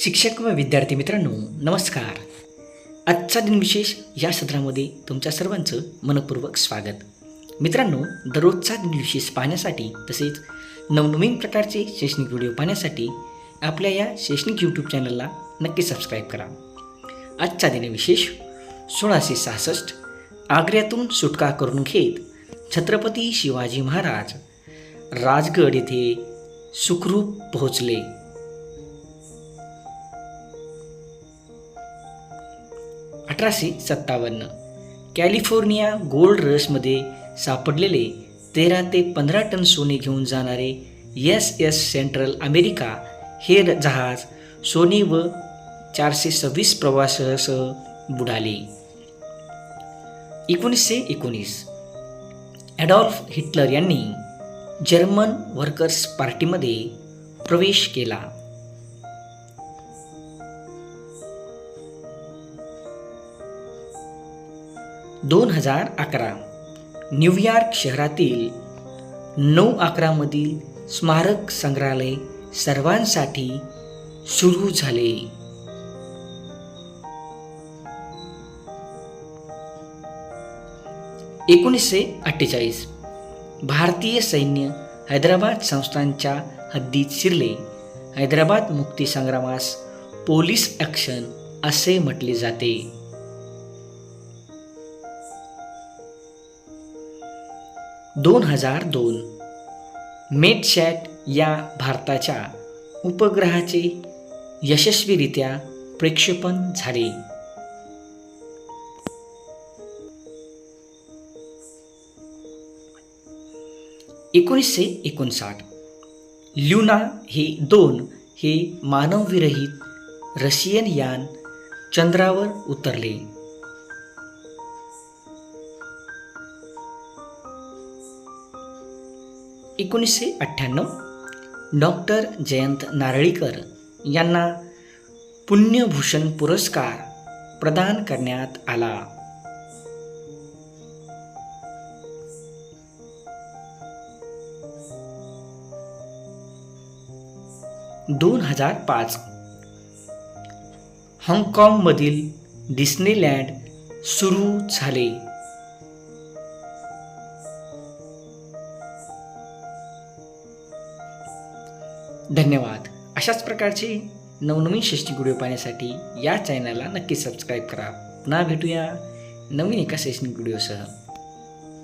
शिक्षक व विद्यार्थी मित्रांनो नमस्कार. आजचा दिनविशेष या सत्रामध्ये तुमच्या सर्वांचं मनपूर्वक स्वागत. मित्रांनो दररोजचा दिनविशेष पाहण्यासाठी तसेच नवनवीन प्रकारचे शैक्षणिक व्हिडिओ पाहण्यासाठी आपल्या या शैक्षणिक यूट्यूब चॅनलला नक्की सबस्क्राईब करा. आजचा दिनविशेष सोळाशे सहासष्ट आग्र्यातून सुटका करून घेत छत्रपती शिवाजी महाराज राजगड येथे सुखरूप पोहोचले. अठराशे सत्तावन्न. कॅलिफोर्निया गोल्ड रशमध्ये सापडलेले तेरा ते पंधरा टन सोने घेऊन जाणारे एस एस सेंट्रल अमेरिका हे जहाज सोने व चारशे सव्वीस प्रवाशासह बुडाले. एकोणीसशे एकोणीस. ॲडॉल्फ हिटलर यांनी जर्मन वर्कर्स पार्टीमध्ये प्रवेश केला. दोन हजार अकरा. न्यूयॉर्क शहरातील नऊ अकरामधील स्मारक संग्रहालय सर्वांसाठी सुरू झाले. एकोणीसशे अठ्ठेचाळीस. भारतीय सैन्य हैदराबाद संस्थांच्या हद्दीत शिरले. हैदराबाद मुक्ती संग्रामास पोलीस ॲक्शन असे म्हटले जाते. दोन हजार दोन. मेटशॅट या भारताच्या उपग्रहाचे यशस्वीरित्या प्रक्षेपण झाले. एकोणीसशे एकोणसाठ. ल्युना हे दोन हे मानवविरहित रशियन यान चंद्रावर उतरले. एकोणीसशे अठ्ठ्याण्णव. डॉक्टर जयंत नारळीकर यांना पुण्यभूषण पुरस्कार प्रदान करण्यात आला. दोन हजार पाच. हाँगकाँगमधील डिस्नीलँड सुरू झाले. धन्यवाद. अशाच प्रकारचे नवनवीन शैक्षणिक व्हिडिओ पाहण्यासाठी या चॅनलला नक्की सबस्क्राईब करा. पुन्हा भेटूया नवीन एका शैक्षणिक व्हिडिओसह.